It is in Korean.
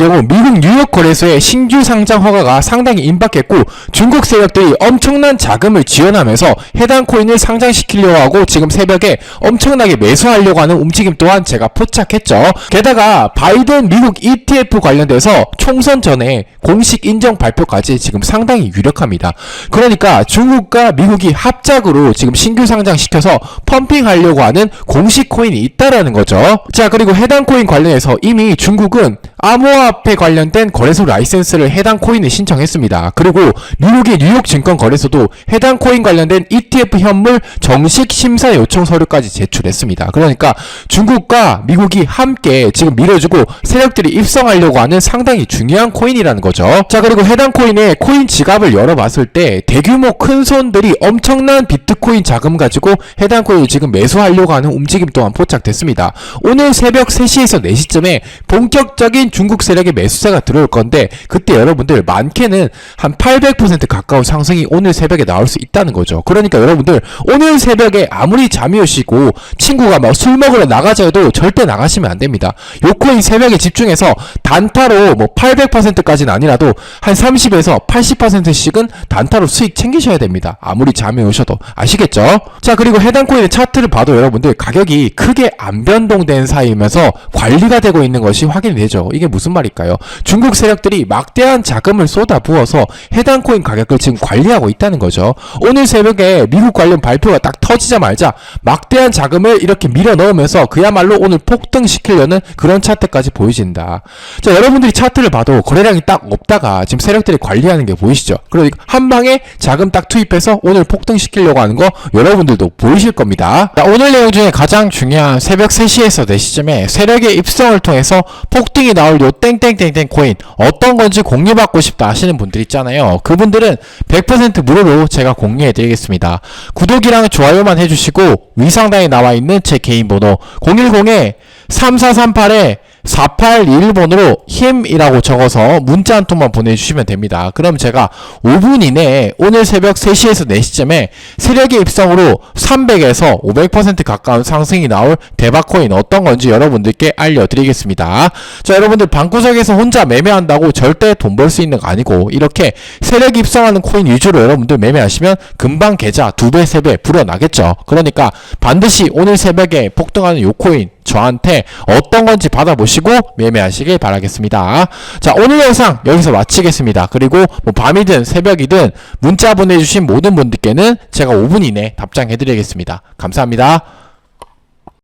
경우 미국 뉴욕 거래소의 신규 상장 허가가 상당히 임박했고 중국 세력들이 엄청난 자금을 지원하면서 해당 코인을 상장시키려고 하고 지금 새벽에 엄청나게 매수하려고 하는 움직임 또한 제가 포착했죠. 게다가 바이든 미국 ETF 관련돼서 총선 전에 공식 인정 발표까지 지금 상당히 유력합니다. 그러니까 중국과 미국이 합작으로 지금 신규 상장시켜서 펌핑하려고 하는 공식 코인이 있다라는 거죠. 자, 그리고 해당 코인 관련해서 이미 중국은 암호화 폐 관련된 거래소 라이센스를 해당 코인에 신청했습니다. 그리고 미국의 뉴욕 증권 거래소도 해당 코인 관련된 ETF 현물 정식 심사 요청 서류까지 제출했습니다. 그러니까 중국과 미국이 함께 지금 밀어주고 세력들이 입성하려고 하는 상당히 중요한 코인이라는 거죠. 자, 그리고 해당 코인의 코인 지갑을 열어봤을 때 대규모 큰 손들이 엄청난 비트코인 자금 가지고 해당 코인을 지금 매수하려고 하는 움직임 또한 포착됐습니다. 오늘 새벽 3시에서 4시쯤에 본격적인 중국 세력 의 매수세가 들어올 건데 그때 여러분들 많게는 한 800% 가까운 상승이 오늘 새벽에 나올 수 있다는 거죠. 그러니까 여러분들 오늘 새벽에 아무리 잠이 오시고 친구가 막 술 먹으러 나가자 해도 절대 나가시면 안 됩니다. 요 코인 새벽에 집중해서 단타로 뭐 800%까지는 아니라도 한 30에서 80%씩은 단타로 수익 챙기셔야 됩니다. 아무리 잠이 오셔도 아시겠죠? 자 그리고 해당 코인의 차트를 봐도 여러분들 가격이 크게 안 변동된 사이이면서 관리가 되고 있는 것이 확인이 되죠. 이게 무슨 말 일까요? 중국 세력들이 막대한 자금을 쏟아 부어서 해당 코인 가격을 지금 관리하고 있다는 거죠. 오늘 새벽에 미국 관련 발표가 딱 터지자마자 막대한 자금을 이렇게 밀어 넣으면서 그야말로 오늘 폭등시키려는 그런 차트까지 보여진다. 자, 여러분들이 차트를 봐도 거래량이 딱 없다가 지금 세력들이 관리하는 게 보이시죠? 그러니까 한 방에 자금 딱 투입해서 오늘 폭등시키려고 하는 거 여러분들도 보이실 겁니다. 자, 오늘 내용 중에 가장 중요한 새벽 3시에서 4시쯤에 세력의 입성을 통해서 폭등이 나올 요땡 땡땡땡 코인 어떤 건지 공유받고 싶다 하시는 분들 있잖아요. 그분들은 100% 무료로 제가 공유해 드리겠습니다. 구독이랑 좋아요만 해주시고 위상단에 나와 있는 제 개인 번호 010에 3438에 4821번으로 힘이라고 적어서 문자 한 통만 보내주시면 됩니다. 그럼 제가 5분 이내에 오늘 새벽 3시에서 4시쯤에 세력의 입성으로 300에서 500% 가까운 상승이 나올 대박코인 어떤 건지 여러분들께 알려드리겠습니다. 자, 여러분들 방구석에서 혼자 매매한다고 절대 돈 벌 수 있는 거 아니고 이렇게 세력 입성하는 코인 위주로 여러분들 매매하시면 금방 계좌 2배, 3배 불어나겠죠. 그러니까 반드시 오늘 새벽에 폭등하는 요 코인 저한테 어떤 건지 받아보시고 매매하시길 바라겠습니다. 자, 오늘 영상 여기서 마치겠습니다. 그리고 뭐 밤이든 새벽이든 문자 보내주신 모든 분들께는 제가 5분 이내 답장해드리겠습니다. 감사합니다.